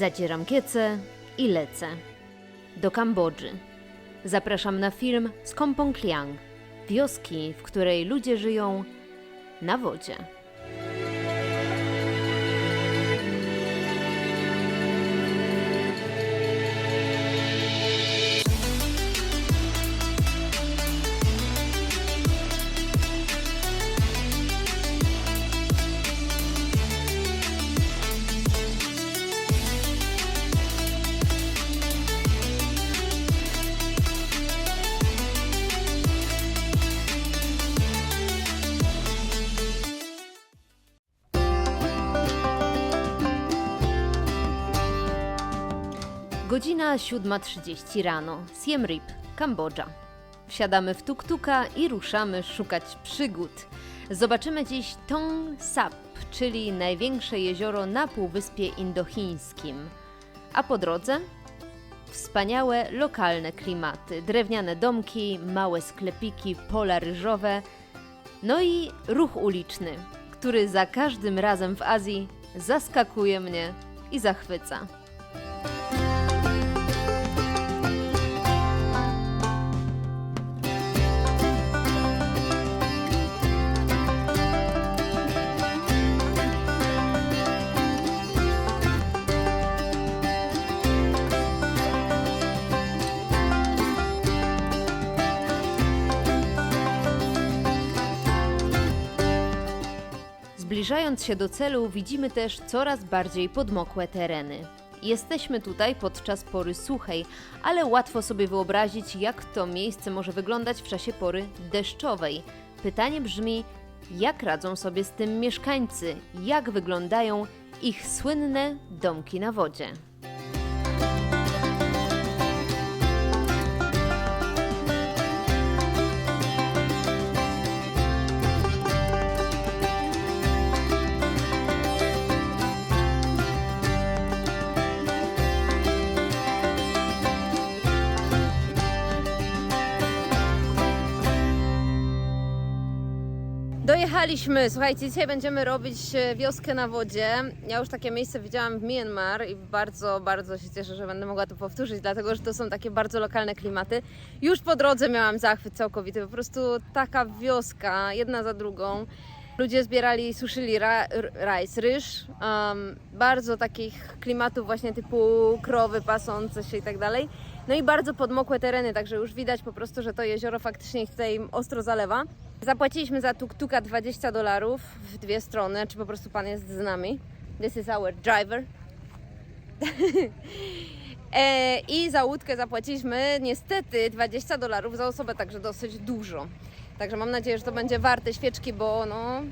Zadzieram kiece i lecę. Do Kambodży. Zapraszam na film z Kompong Kliang, wioski, w której ludzie żyją na wodzie. Godzina 7.30 rano. Siem Reap, Kambodża. Wsiadamy w tuk-tuka i ruszamy szukać przygód. Zobaczymy dziś Tong Sap, czyli największe jezioro na Półwyspie Indochińskim. A po drodze wspaniałe lokalne klimaty, drewniane domki, małe sklepiki, pola ryżowe, no i ruch uliczny, który za każdym razem w Azji zaskakuje mnie i zachwyca. Zbliżając się do celu, widzimy też coraz bardziej podmokłe tereny. Jesteśmy tutaj podczas pory suchej, ale łatwo sobie wyobrazić, jak to miejsce może wyglądać w czasie pory deszczowej. Pytanie brzmi, jak radzą sobie z tym mieszkańcy, jak wyglądają ich słynne domki na wodzie. Dojechaliśmy, słuchajcie, dzisiaj będziemy robić e, wioskę na wodzie. Ja już takie miejsce widziałam w Myanmar i bardzo, bardzo się cieszę, że będę mogła to powtórzyć, dlatego że to są takie bardzo lokalne klimaty. Już po drodze miałam zachwyt całkowity, po prostu taka wioska, jedna za drugą. Ludzie zbierali suszyli ra, rajs, ryż, um, bardzo takich klimatów właśnie typu krowy pasące się i tak dalej. No i bardzo podmokłe tereny, także już widać po prostu, że to jezioro faktycznie ich tutaj ostro zalewa. Zapłaciliśmy za tuk-tuka 20 dolarów w dwie strony, czy po prostu pan jest z nami. This is our driver. e, I za łódkę zapłaciliśmy niestety 20 dolarów za osobę, także dosyć dużo. Także mam nadzieję, że to będzie warte świeczki, bo no,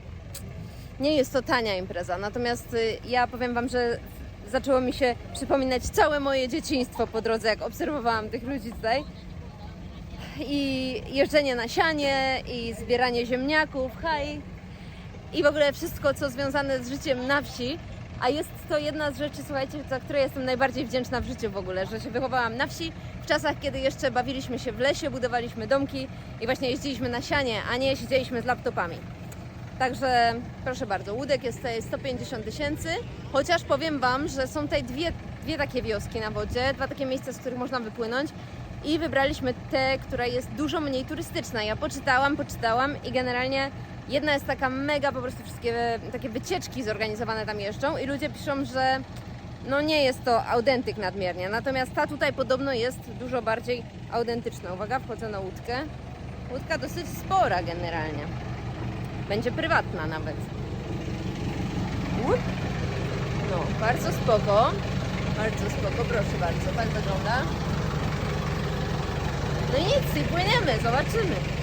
nie jest to tania impreza. Natomiast y, ja powiem Wam, że zaczęło mi się przypominać całe moje dzieciństwo po drodze, jak obserwowałam tych ludzi tutaj. I jeżdżenie na sianie, i zbieranie ziemniaków, haj. I w ogóle wszystko, co związane z życiem na wsi. A jest to jedna z rzeczy, słuchajcie, za które jestem najbardziej wdzięczna w życiu w ogóle, że się wychowałam na wsi, w czasach, kiedy jeszcze bawiliśmy się w lesie, budowaliśmy domki i właśnie jeździliśmy na sianie, a nie siedzieliśmy z laptopami. Także proszę bardzo, łódek jest tutaj 150 tysięcy, chociaż powiem Wam, że są tutaj dwie, dwie takie wioski na wodzie, dwa takie miejsca, z których można wypłynąć i wybraliśmy tę, która jest dużo mniej turystyczna. Ja poczytałam, poczytałam i generalnie jedna jest taka mega, po prostu wszystkie takie wycieczki zorganizowane tam jeżdżą i ludzie piszą, że no nie jest to autentyk nadmiernie, natomiast ta tutaj podobno jest dużo bardziej autentyczna. Uwaga, wchodzę na łódkę. Łódka dosyć spora generalnie. Będzie prywatna nawet. No, bardzo spoko. Bardzo spoko, proszę bardzo. Tak wygląda. No nic, i płyniemy, zobaczymy.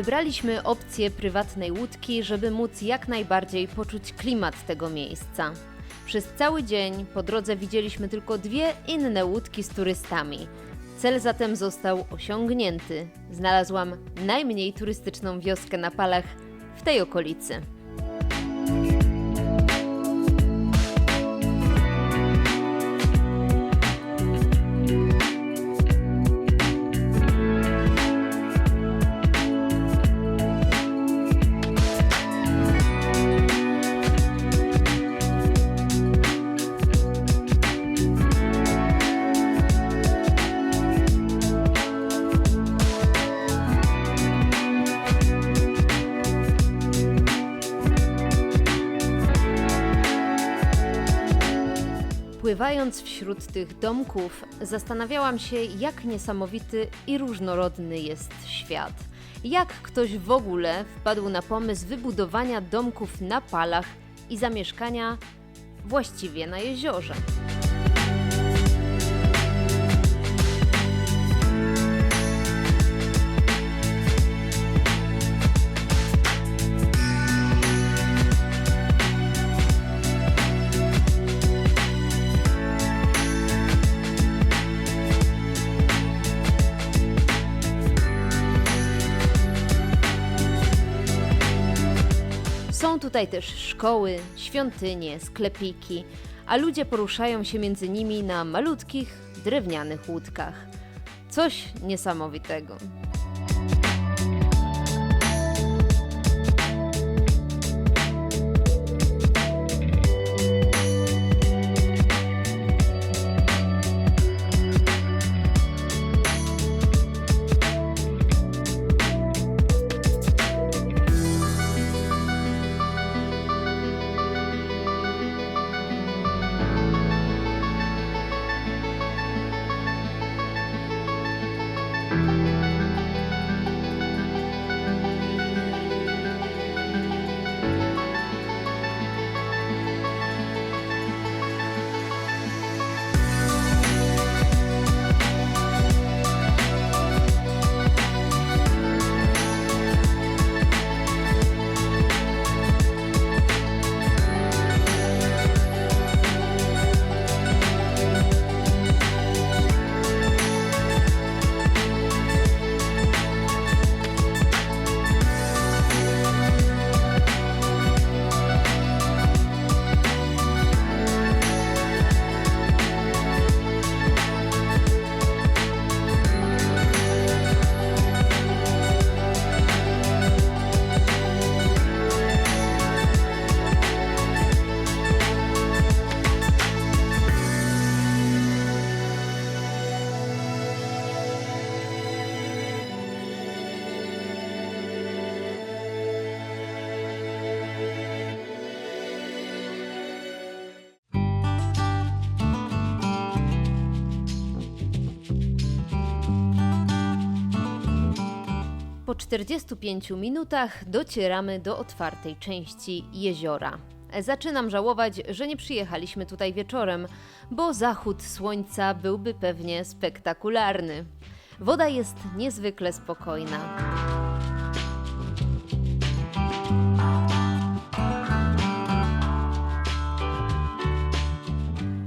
Wybraliśmy opcję prywatnej łódki, żeby móc jak najbardziej poczuć klimat tego miejsca. Przez cały dzień po drodze widzieliśmy tylko dwie inne łódki z turystami. Cel zatem został osiągnięty. Znalazłam najmniej turystyczną wioskę na Palach w tej okolicy. Pływając wśród tych domków, zastanawiałam się, jak niesamowity i różnorodny jest świat. Jak ktoś w ogóle wpadł na pomysł wybudowania domków na palach i zamieszkania właściwie na jeziorze. Tutaj też szkoły, świątynie, sklepiki, a ludzie poruszają się między nimi na malutkich, drewnianych łódkach. Coś niesamowitego. Po 45 minutach docieramy do otwartej części jeziora. Zaczynam żałować, że nie przyjechaliśmy tutaj wieczorem, bo zachód słońca byłby pewnie spektakularny. Woda jest niezwykle spokojna.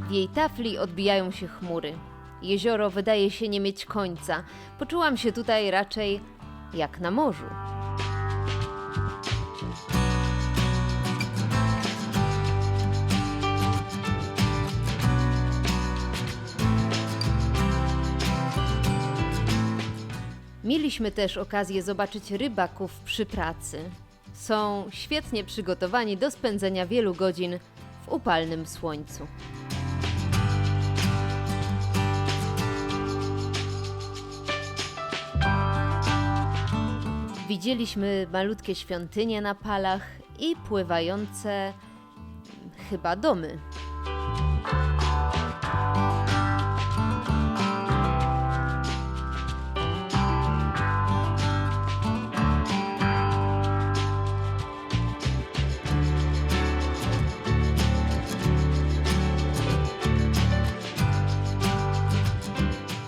W jej tafli odbijają się chmury. Jezioro wydaje się nie mieć końca. Poczułam się tutaj raczej jak na morzu. Mieliśmy też okazję zobaczyć rybaków przy pracy. Są świetnie przygotowani do spędzenia wielu godzin w upalnym słońcu. Widzieliśmy malutkie świątynie na palach i pływające chyba domy.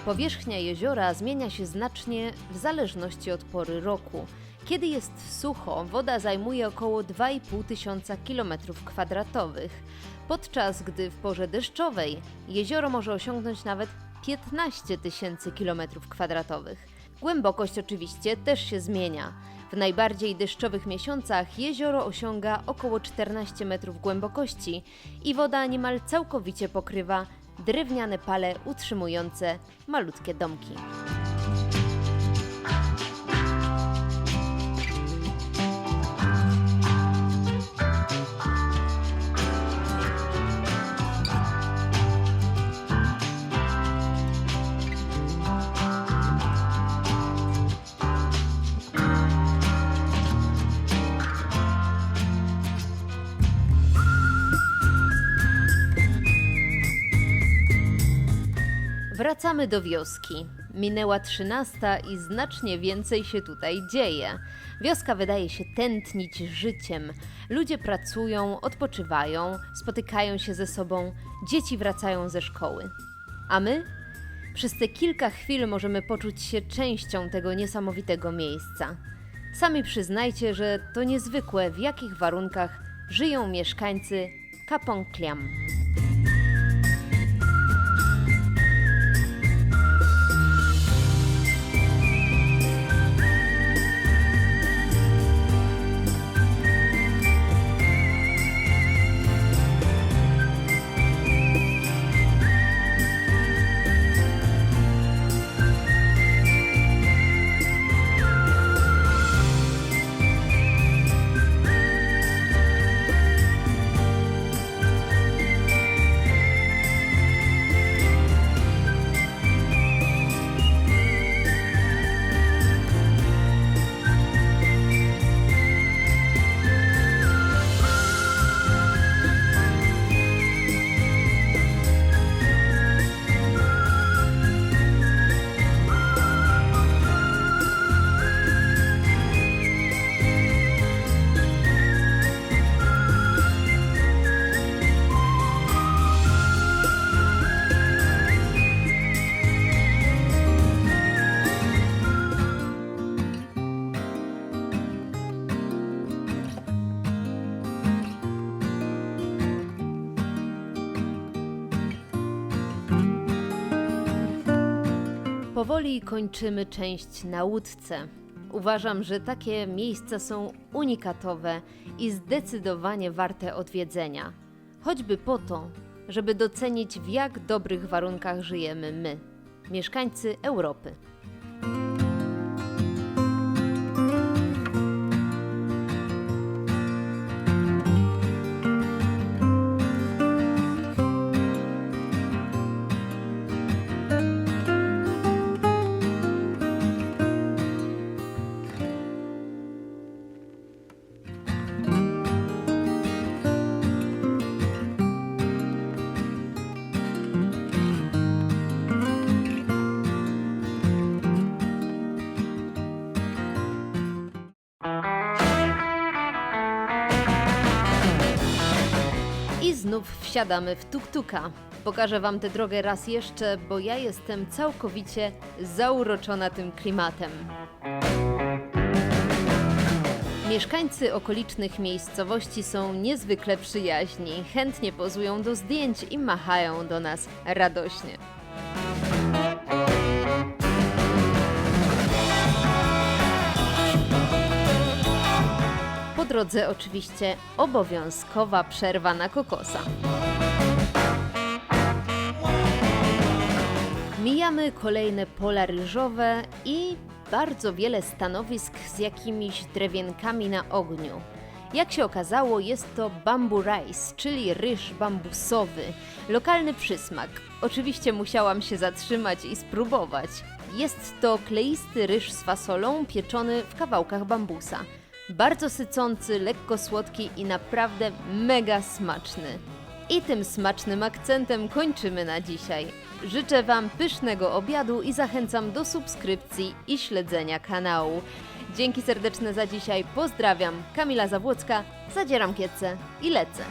Powierzchnia jeziora zmienia się znacznie w zależności od pory roku. Kiedy jest sucho, woda zajmuje około 2,5 tysiąca kilometrów kwadratowych, podczas gdy w porze deszczowej jezioro może osiągnąć nawet 15 tysięcy kilometrów kwadratowych. Głębokość oczywiście też się zmienia. W najbardziej deszczowych miesiącach jezioro osiąga około 14 metrów głębokości i woda niemal całkowicie pokrywa drewniane pale utrzymujące malutkie domki. Wracamy do wioski. Minęła trzynasta i znacznie więcej się tutaj dzieje. Wioska wydaje się tętnić życiem. Ludzie pracują, odpoczywają, spotykają się ze sobą, dzieci wracają ze szkoły. A my? Przez te kilka chwil możemy poczuć się częścią tego niesamowitego miejsca. Sami przyznajcie, że to niezwykłe, w jakich warunkach żyją mieszkańcy Kapong Kliam. Powoli kończymy część na łódce. Uważam, że takie miejsca są unikatowe i zdecydowanie warte odwiedzenia. Choćby po to, żeby docenić, w jak dobrych warunkach żyjemy my, mieszkańcy Europy. Wsiadamy w tuktuka. Pokażę Wam tę drogę raz jeszcze, bo ja jestem całkowicie zauroczona tym klimatem. Mieszkańcy okolicznych miejscowości są niezwykle przyjaźni, chętnie pozują do zdjęć i machają do nas radośnie. Drodze oczywiście obowiązkowa przerwa na kokosa. Mijamy kolejne pola ryżowe i bardzo wiele stanowisk z jakimiś drewienkami na ogniu. Jak się okazało, jest to bamboo rice, czyli ryż bambusowy. Lokalny przysmak. Oczywiście musiałam się zatrzymać i spróbować. Jest to kleisty ryż z fasolą pieczony w kawałkach bambusa. Bardzo sycący, lekko słodki i naprawdę mega smaczny. I tym smacznym akcentem kończymy na dzisiaj. Życzę Wam pysznego obiadu i zachęcam do subskrypcji i śledzenia kanału. Dzięki serdeczne za dzisiaj, pozdrawiam, Kamila Zawłocka, zadzieram kiece i lecę.